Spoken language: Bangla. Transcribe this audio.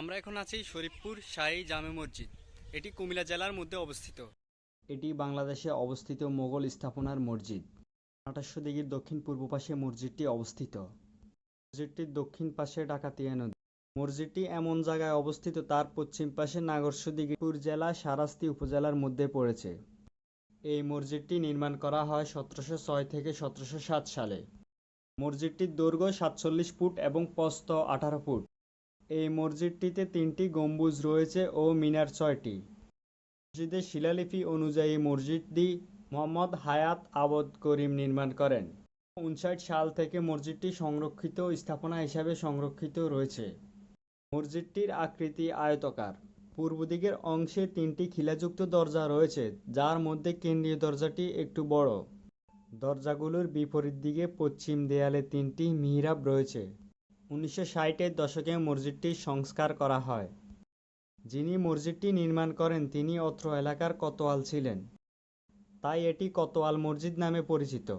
আমরা এখন আছি শরীফপুর শাহী জামে মসজিদ। এটি কুমিল্লা জেলার মধ্যে অবস্থিত। এটি বাংলাদেশে অবস্থিত মোগল স্থাপনার মসজিদ। আঠাশশো দিঘির দক্ষিণ পূর্ব পাশে মসজিদটি অবস্থিত। মসজিদটির দক্ষিণ পাশে ডাকাতিয়া নদী মসজিদটি এমন জায়গায় অবস্থিত, তার পশ্চিম পাশে নাগরসদিঘিপুর জেলা সারাস্তি উপজেলার মধ্যে পড়েছে। এই মসজিদটি নির্মাণ করা হয় সতেরোশো ছয় থেকে সতেরোশো সাত সালে। মসজিদটির দৈর্ঘ্য সাতচল্লিশ ফুট এবং প্রস্থ আঠারো ফুট। এই মসজিদটিতে তিনটি গম্বুজ রয়েছে ও মিনার ছয়টি। মসজিদের শিলালিপি অনুযায়ী মসজিদটি মোহাম্মদ হায়াত আবদ করিম নির্মাণ করেন। উনষাট সাল থেকে মসজিদটি সংরক্ষিত স্থাপনা হিসাবে সংরক্ষিত রয়েছে। মসজিদটির আকৃতি আয়তকার। পূর্ব দিকের অংশে তিনটি খিলাযুক্ত দরজা রয়েছে, যার মধ্যে কেন্দ্রীয় দরজাটি একটু বড়। দরজাগুলোর বিপরীত দিকে পশ্চিম দেয়ালে তিনটি মিহরাব রয়েছে। উনিশশো ষাটের দশকে মসজিদটি সংস্কার করা হয়। যিনি মসজিদটি নির্মাণ করেন, তিনি অত্র এলাকার কোতোয়াল ছিলেন। তাই এটি কোতোয়াল মসজিদ নামে পরিচিত।